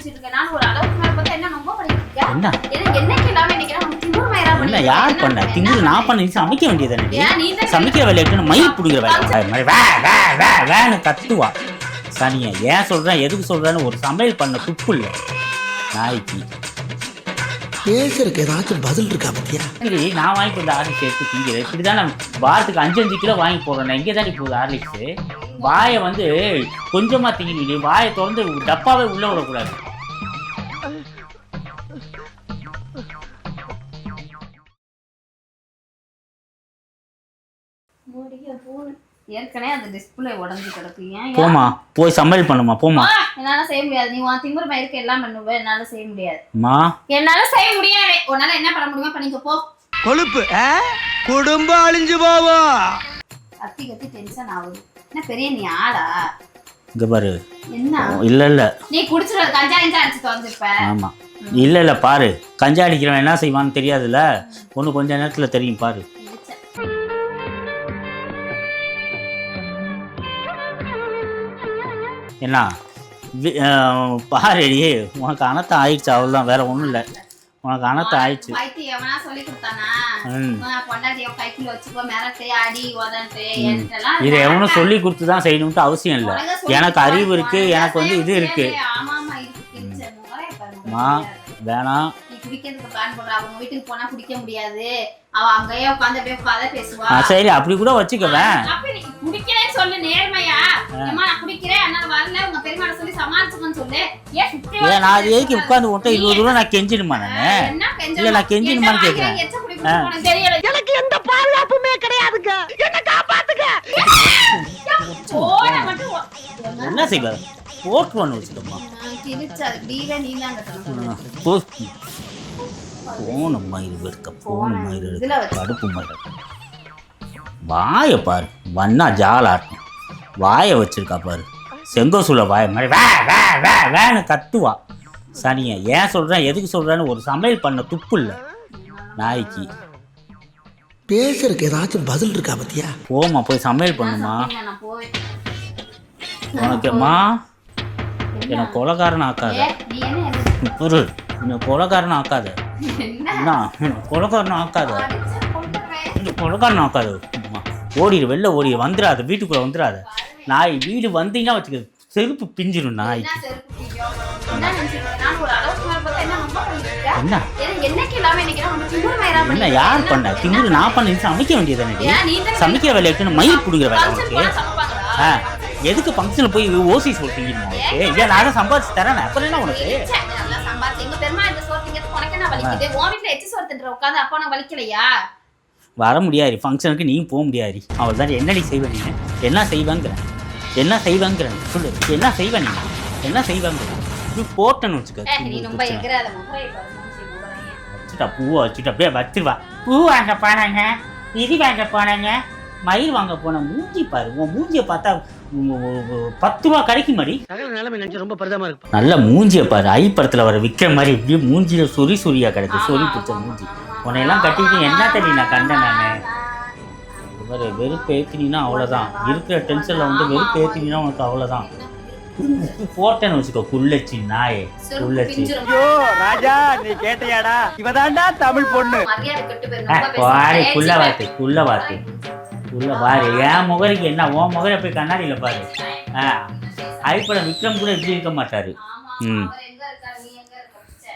நினைச்சிட்டு இருக்க நான் ஒரு அளவுக்கு மேல பார்த்தா என்ன ரொம்ப பண்ணிட்டு இருக்க என்ன எனக்கு என்னைக்கு இல்லாம நினைக்கிறேன் உனக்கு திமிர் மயிரா என்ன பண்ணிட்டு யார் இருக்க? பண்ண திங்கு நான் பண்ண நீ சமைக்க வேண்டியதானே சமைக்கிற வேலை இருக்குன்னு மயில் பிடிக்கிற வேலை மாதிரி வே வே வே வேன்னு கத்துவா. சனியா ஏன் சொல்றேன் எதுக்கு சொல்றேன்னு ஒரு சமையல் பண்ண துப்பு இல்லை. நாய்க்கு. பேசுறதுக்கு ஏதாச்சும் பதில் இருக்கா பத்தியா? சரி நான் வாங்கி கொண்டு ஹார்லிக்ஸ் எடுத்து திங்கிறேன். இப்படி தான் நான் வாரத்துக்கு அஞ்சு அஞ்சு கிலோ வாங்கி போடுறேன். இங்கே தான் ஹார்லிக்ஸு வாயை வந்து கொஞ்சமாக திங்கிட்டு வாயை திறந்து டப்பாவே உள்ளே விடக்கூடாது. ஏற்கனவே அந்த டிஸ்பிளே உடஞ்சு கிடக்கு. ஏன்? போமா போய் சமையல் பண்ணுமா போமா என்னால செய்ய முடியாது. நீ உன் திமிர் மயிருக்கு எல்லாம் பண்ணுவ. என்னால செய்ய முடியாது. அம்மா. என்னால செய்ய முடியாது. உன்னால என்ன பண்ண முடியுமோ பண்ணிக்க போ. கொழுப்பு குடும்பம் அழிஞ்சு போவோம் கத்தி கத்தி டென்ஷன் ஆகுது. என்ன பெரிய நீ ஆளா? இங்கே பாரு. என்ன? இல்லை இல்லை. நீ குடிச்சிட்டு கஞ்சா கஞ்சா அடிச்சு தொலைஞ்சிருப்ப. ஆமாம் இல்லை இல்லை பாரு. கஞ்சா அடிக்கிறவன் என்ன செய்வான்னு தெரியாதுல்ல? ஒன்று கொஞ்ச நேரத்தில் தெரியும் பாரு. என்ன? பாருடி உனக்கு அனத்தம் ஆயிடுச்சு அவ்வளோதான் வேற ஒன்றும் இல்லை. உனக்கு அனத்தம் ஆயிடுச்சு. இதை எவனும் சொல்லி கொடுத்து தான் செய்யணும்ட்டு அவசியம் இல்லை. எனக்கு அறிவு இருக்கு. எனக்கு வந்து இது இருக்கு. மா. வேணாம் சரி அப்படி கூட வச்சுக்கவேன். சொல்லு நேர்மையா? ஏம்மா நான் குடிக்கிறேன். அதனால வரல. உங்க பெருமாட சொல்லி சமாளிச்சுக்கன்னு சொல்லு. ஏன் சுத்தி ஏன் நான் அது எதுக்கு உட்காந்து விட்டேன் இருபது ரூபா நான் கெஞ்சிடுமா நான்? இல்ல, நான் கெஞ்சணுமான்னு என்ன கேக்குறேன். எனக்கு எந்த பாதுகாப்புமே கிடையாதுங்க. என்ன காப்பாத்துங்க. என்ன செய்வ? போட்டுருவான்னு வச்சுக்கோமா நான் கிழிச்சாது டீவே நீ தான் கட்டணும் போன மயிறு வெறுக்க போன மயிறு இதுல எடுக்க. கடுப்பு மயிறு வாயை பாரு. வண்ணா ஜாலாட்டும் வாயை வச்சிருக்கா பாரு. செங்கோசூல வாய மாதிரி வே வே வே வேன்னு கத்துவா. சனியை ஏன் சொல்றேன் எதுக்கு சொல்றேன்னு ஒரு சமையல் பண்ண துப்பு இல்லை. நாய்க்கு. பேசுறதுக்கு ஏதாச்சும் பதில் இருக்கா பத்தியா? போமா போய் சமையல் பண்ணுமா இல்ல, நான் போவேன் உனக்குமா என்னை கொலகாரன் ஆக்காத. ஏ, நீ என்ன எனக்கு- பொருள் என்னை கொலகாரன் ஆக்காத. என்ன? கொலகாரன் ஆக்காத. கொலகாரன் ஆக்காத. ஓடிடு வெளில ஓடிடு வந்துடாத வீட்டுக்குள்ள வந்துடாத நாய் வீடு வந்தீங்கன்னா வச்சுக்க செருப்பு பிஞ்சிடும் நாய் என்ன? என்ன? நான் யார்? பண்ண திமுரு நான் பண்ண சமைக்க தானே சமைக்கிற வேலை இருக்குன்னு மயில் பிடிக்கிற வேலை உனக்கு? ஆ எதுக்கு ஃபங்க்ஷனில் போய் ஓசி சொல்லிட்டீங்க உனக்கு ஏன் நான் சம்பாதிச்சு தரேன் அப்புறம் என்ன உனக்கு. எங்க பெருமா சோறு உனக்கு என்ன வலிக்குது? உன் வீட்டுல எச்சி சோறு தின்ற உட்கார்ந்து அப்பா உனக்கு வலிக்கலையா? வர முடியாது ஃபங்க்ஷனுக்கு நீ போக முடியாது. அவள் தான் என்ன நீ செய்வ நீ என்ன செய்வாங்கிறேன் என்ன செய்வாங்கிறேன் சொல்லு. என்ன செய்வ நீ என்ன செய்வாங்க நீ போட்டேன்னு வச்சுக்க. ஏ, நீ ரொம்ப எகிராத முகரை பாரு, மூஞ்சி முகரையே. வச்சுட்டா பூவை வச்சுட்டு அப்படியே வச்சிருவா. பூ வாங்க போனாங்க இது வாங்க போனாங்க மயில் வாங்க போன மூஞ்சி பாரு. உன் மூஞ்சியை பார்த்தா பத்து ரூபா கிடைக்கும் மாதிரி ரொம்ப பரிதமா இருக்கு. நல்ல மூஞ்சியை பாரு. ஐ படத்துல வர விக்கிற மாதிரி இப்படியே மூஞ்சியில சொறி சொரியா கிடக்கு. ஆமா, சொறி பிடிச்ச மூஞ்சி. உன்னையெல்லாம் கட்டிட்டு என்ன தண்ணி நான் கண்டேன் நான். பாரு வெறுப்பு ஏற்றினா அவ்வளோதான் இருக்கிற டென்ஷனில் வந்து வெறுப்பு ஏற்றினா உனக்கு அவ்வளோதான் போட்டேன்னு வச்சுக்கோ குள்ளச்சி நாயே குள்ளச்சி. ஐயோ ராஜா நீ கேட்டியாடா? இவதாண்டா தமிழ் பொண்ணு. பேசுற. குள்ள வாத்து குள்ள வாத்து குள்ள பாரு என் முகருக்கு என்ன உன் முகரை போய் கண்ணாடியில பாரு. ஆ ஐப்பட விக்ரம் கூட இப்படி இருக்க மாட்டாரு. ம். அவர் எங்க இருக்காரு, நீ எங்க இருக்க? ச்சே.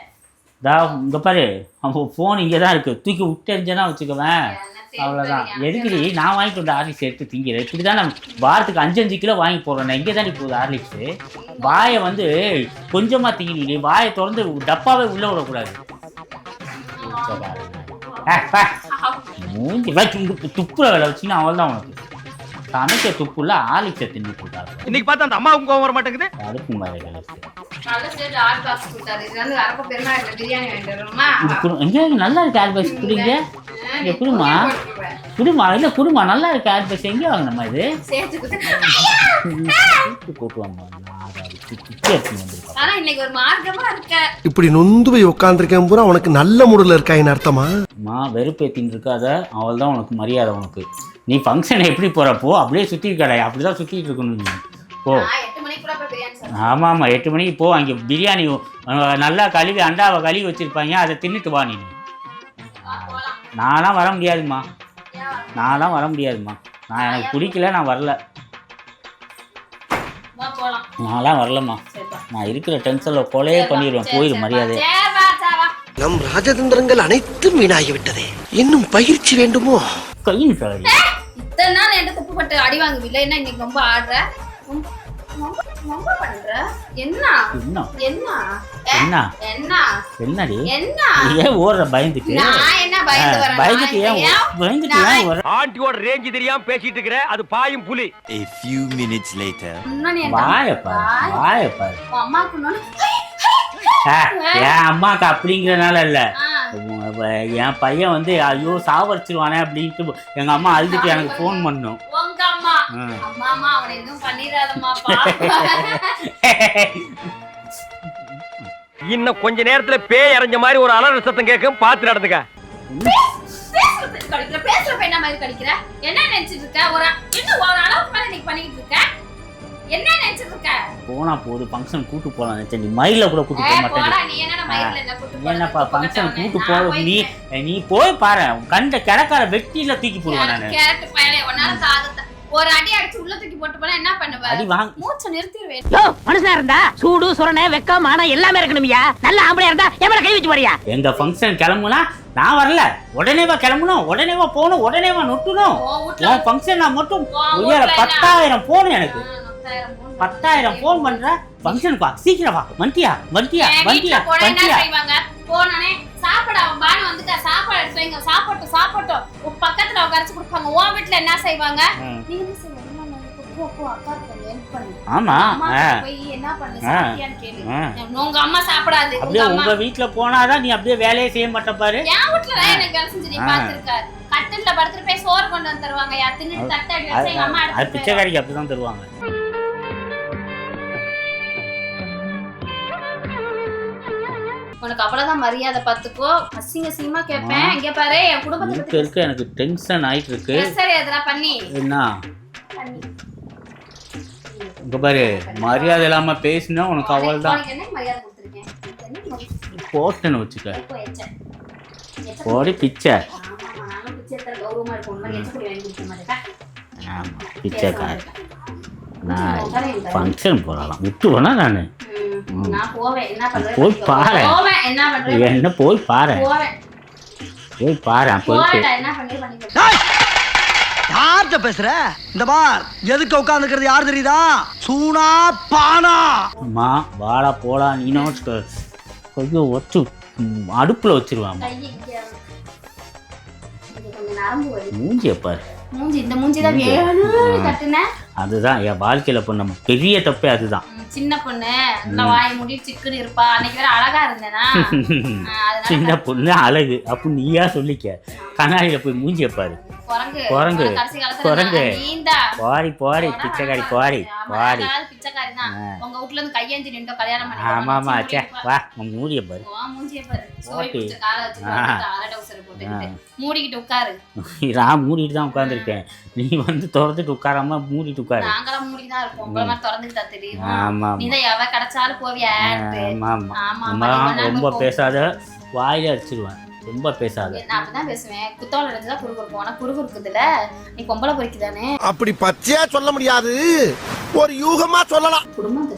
தா இங்க பாரு அவன் ஃபோன் இங்கே தான் இருக்கு. தூக்கி விட்டு எறிஞ்சேன்னா வச்சுக்குவேன். அவ்வளோதான் எதுக்குடி? நான் வாங்கிட்டு வந்த ஹார்லிக்ஸ் எடுத்து திங்கிறேன் இப்படி தான் நான் வாரத்துக்கு அஞ்சு அஞ்சு கிலோ வாங்கி போடுறேன். நான் இங்கே தானே போகுது ஹார்லிக்ஸு. வாயை வந்து கொஞ்சமாக திங்கினி வாயை திறந்து டப்பாவே உள்ளே விடக்கூடாது. மூஞ்சி துப்புற வேலை வச்சுன்னா அவள் தான் உனக்கு. சமைக்க துப்புல ஆலிச்ச தின்னு போட்டாரு இன்னைக்கு பார்த்தா அந்த அம்மாவுக்கும் கோவம் வர மாட்டேங்குது அதுக்கு மாதிரி நல்ல ஸ்டேஜ் ஆட் பாக்ஸ் இருக்கு குடிங்க இங்க குடுமா. குடுமா இல்லை குடுமா நல்லா இருக்கு ஆல்பஸ் எங்கே வாங்கினம்மா இது? இருக்க. இப்படி நொந்து போய் உட்காந்துருக்கேன் பூரா உனக்கு நல்ல மூடுல இருக்காயின்னு அர்த்தமா? அம்மா வெறுப்பேத்தின்னு இருக்காத அவள் தான் உனக்கு மரியாதை உனக்கு. நீ ஃபங்க்ஷன் எப்படி போகிறப்போ அப்படியே சுற்றி கடை அப்படி தான் சுற்றிட்டு இருக்கணும் நீ. போ. ஆமாம் ஆமாம் எட்டு மணிக்கு போ அங்கே பிரியாணி நல்லா கழுவி அண்டாவை கழுவி வச்சுருப்பாங்க அதை தின்னுட்டு வா நீ. நான்லாம் வர வர- நான்லாம் வர முடியாதும்மா. நான் எனக்கு பிடிக்கல நான் வரல. வா போலாம். நான்லாம் வரலம்மா. நான் இருக்கிற டென்ஷனில் கொலையே பண்ணிடுவேன் போயிடு மரியாதை. நம் ராஜதந்திரங்கள் அனைத்தும் வீணாகிவிட்டதே. இன்னும் பயிற்சி வேண்டுமோ? கையில் சாரி இத்தனை நாள் என்கிட்ட துப்புப்பட்டு அடி வாங்குவில்ல? என்ன இன்னைக்கு ரொம்ப ஆடுற? என்னடி? என்ன? ஏன் ஓடுற பயந்துட்டு நான் என்ன பயந்து வரேன்? பயந்துட்டு ஏன் பயந்துட்டு ஏன் வர ஆண்டியோட ரேஞ்சு தெரியாம பேசிட்டு இருக்கிற அது பாயும் புலி. A few minutes later. வாயப்பா என் அம்மாக்கு அப்படிங்கிறனால இல்ல. என் பையன் வந்து ஐயோ சாவடிச்சிருவானே அப்படின்ட்டு எங்க அம்மா அழுதுட்டு எனக்கு ஃபோன் பண்ணும் அம்மா அவனை எதுவும் பண்ணிடாதம்மா இன்னும் கொஞ்ச நேரத்துல பேய் அரைஞ்ச மாதிரி ஒரு அலற சத்தம் கேட்கும். பார்த்து நடந்துக்க. பேசுறப்ப என்ன மாதிரி கடிக்கிற? என்ன நினைச்சிட்டு இருக்க? ஒரு என்ன ஒரு அளவுக்கு மேல நீ பண்ணிக்கிட்டு இருக்க? என்ன நினைச்சிட்டு இருக்க? போனா போது ஃபங்க்ஷன் கூட்டு போலாம் நினைச்சேன். நீ மயில கூட கூட்டு போக மாட்டேன் நீ? என்னப்பா ஃபங்க்ஷன். கூட்டு போக நீ. நீ போய் பாரு. கண்ட கிடக்கார வெட்டியில தூக்கி போடுவேன் நானு. ஒரு அடி அடிச்சு உள்ள தூக்கி போட்டு போனா என்ன பண்ணுவ? அடி வாங்க மூச்சை நிறுத்திடுவேன் யோ மனுஷனா இருந்தா சூடு சுரணை வெக்கம் மானம் எல்லாமே இருக்கணும்யா. நல்ல ஆம்பளையா இருந்தா மேல கை வச்சு போறியா? எங்க ஃபங்க்ஷன் கிளம்புனா நான் வரல. உடனே வா கிளம்பணும். உடனே வா போகணும். உடனே வா நொட்டணும். உன் ஃபங்க்ஷன் நான் மட்டும் உயர? பத்தாயிரம் போன் எனக்கு. பத்தாயிரம் போன் பண்ற ஃபங்க்ஷனுக்கு சீக்கிரம் வா. வண்டியா வண்டியா என்ன வண்டியா போனோடனே சாப்பாடு அவன் பானு வந்துட்டா சாப்பாடு எடுத்து வைங்க சாப்பிட்டோம் சாப்பிட்டோம் உன் பக்கத்துல உட்காரச்சு கொடுப்பாங்க. உன் வீட்டுல என்ன செய்வாங்க. நீ என்ன செய்வாங்க. உங்க வீட்டுல போனாதான் நீ அப்படியே வேலையே செய்ய மாட்ட பாரு. என் வீட்டுல எனக்கு வேலை செஞ்சு நீ. பாத்துருக்காரு கட்டில்ல படுத்துட்டு போய் சோறு கொண்டு வந்து தருவாங்க. பிச்சைக்காரிக்கு அப்படிதான் தருவாங்க. உனக்கு அவ்வளவுதான் மரியாதை பாத்துக்கோ. அசிங்க அசிங்கமா கேட்பேன் இங்க பாரு என் குடும்பத்தை இருக்க பத்தி இருக்க எனக்கு டென்ஷன் ஆயிட்டு இருக்கு சரி அதெல்லாம் பண்ணி. என்ன? பண்ணி. இங்க பாரு மரியாதை இல்லாம பேசினா உனக்கு அவ்வளவுதான். உனக்கு என்ன மரியாதை கொடுத்துருக்கேன்? உனக்கு என்ன மரியாதை? போட்டுன்னு வச்சுக்க. இப்போ எச்ச. எச்ச போடி பிச்சை. ஆமா, ஆமா, நானும் பிச்சை எடுத்தா கௌரவமா இருக்கும். உண்மையிலே எச்ச பொடி வாங்கி கொடுக்க மாட்டேன். ஆமா பேச பிச்சைக்கார மாட்டேன். நான். ஃபங்க்ஷன் போகலாம் விட்டுவேனா நான்? நான் போவேன் என்ன போய் பாரு. போவேன் என்ன போய் பாரு போவேன் போய் பாரு போவேன்டா என்ன பண்ணி பண்ணி யார்கிட்ட பேசுற இந்த பார் எதுக்கு உட்காந்துக்கிறது யார் தெரியுதா சூனா பானா அம்மா வாடா போடா நீனும் வச்சுக்க ஐயோ வச்சு அடுப்புல வலி மூஞ்சிய பாரு மூஞ்சி இந்த மூஞ்சி. தான். வேணும்னு. கட்டுனேன் அதுதான் என் வாழ்க்கையில பண்ண. பெரிய தப்பே அதுதான். சின்ன பொண்ணு. நல்லா வாய் மூடி சிக்குன்னு இருப்பா. அன்னைக்கு வேற அழகா இருந்தேனா? சின்ன பொண்ணு அழகு. அப்ப நீயா சொல்லிக்க. கண்ணாடியில போய் மூஞ்சிய பாரு. குரங்கு. குரங்கு. போடி போடி பிச்சைக்காரி போடி போடி பிச்சைக்காரி தான் ஆ. உங்க வீட்ல இருந்து கையேந்தி நின்று கல்யாணம் பண்ணி ஆமா ஆமா சே வா உன் மூடிய பாரு. மூஞ்சிய பாரு. சோய் போட்டி. பிடிச்ச காலை வச்சு ஆ. அரை டவுசர் போட்டுக்கிட்டு மூடிக்கிட்டு உட்காரு. நான் மூடிட்டு தான் உட்காந்துருக்கேன் நீ வந்து திறந்துட்டு உட்காராம மூடிட்டு உட்காரு. நாங்களாம் மூடி தான் இருப்போம். உங்களை மாதிரி திறந்துக்கிட்டு தான் தெரியும்? ஆமா நீ தான் எவ கிடைச்சாலும் போவியா ஆமா ஆமா. ரொம்ப பேசாத வாயில அடிச்சிருவேன். ரொம்ப பேசாத. நான் அப்படிதான் பேசுவேன். குத்தோல இருந்துதான் குறுகுறுக்கும். ஆனா குறுகுறுக்குதுல நீ பொம்பளை பொறிக்குதானே? அப்படி பச்சையா சொல்ல முடியாது. ஒரு யூகமா சொல்லலாம். குடும்பம்.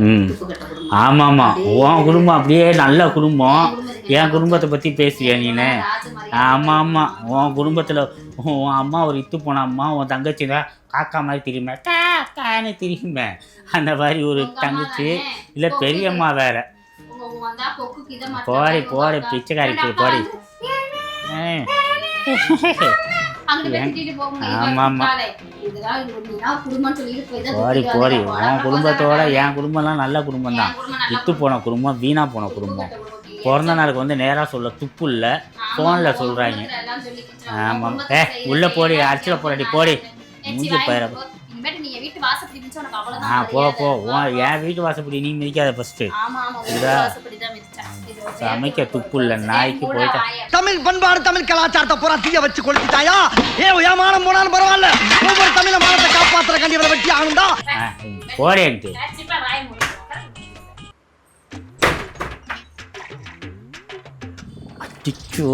ம். துப்பு கெட்ட குடும்பம். ஆமா ஆமா உன் குடும்பம் அப்படியே நல்ல குடும்பம் என் குடும்பத்தை பத்தி பேசுறியா நீனு? ராஜ மாதிரி ஆமா ஆமா உன் குடும்பத்துல உன் அம்மா ஒரு இத்து போன அம்மா உன் தங்கச்சி தான் காக்கா மாதிரி தெரியுமே. கா கான்னு தெரியுமே. அந்த மாதிரி ஒரு தங்கச்சி. தானே? இல்ல பெரியம்மா வேற. போடி, போடி, அக்கா. பிச்சைக்காரி ரெண்டு அப்பா போடி. போடி போடி. உன் குடும்பத்தோட என் குடும்பம்லாம் நல்ல குடும்பம் தான் இத்து போன குடும்பம். வீணா போன குடும்பம். பிறந்த நாளுக்கு வந்து நேரா சொல்ல துப்பு இல்ல. ஃபோன்ல உன் சொல்றாங்க. குடும்பத்துல எல்லாம் சொல்லிக்கிட்டு ஆமா. உன் குடும்பத்துல ஏ, உள்ள போடி, போறடி, செய்யற போடி. எச்சி மூஞ்சி ஆ போ. போ. என் வீட்டு வாசப்படி நீ மிதிக்காத. இது சமைக்க துப்பு இல்லை நாய்க்கு போயிட்டா. தமிழ் பண்பாடு தமிழ் கலாச்சாரத்தை பூரா தீய வச்சு கொளுத்திட்டாயா ஏ ஏமானம் போனாலும் பரவாயில்ல ஒவ்வொரு தமிழ மானத்தை காப்பாத்துற கண்டி இவரை வெட்டி ஆகுண்டா மூடு. அச்சோ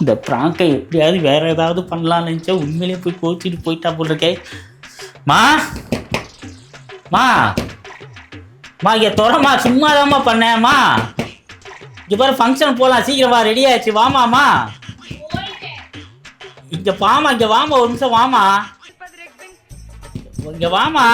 இந்த ப்ராங்கை எப்படியாவது வேற ஏதாவது பண்ணலாம்னு நினச்சா உண்மையிலேயே போய் கோச்சிட்டு போயிட்டா போல் இருக்கே மா மா. மா இங்கே தொடமா சும்மா தான்மா பண்ணேம்மா இங்கே பாரு ஃபங்க்ஷன் போகலாம் சீக்கிரமா ரெடி ஆயிடுச்சு. வாமாம்மா இங்கே வாமா இங்கே வாமா ஒரு நிமிஷம் வாமா இங்கே வாமா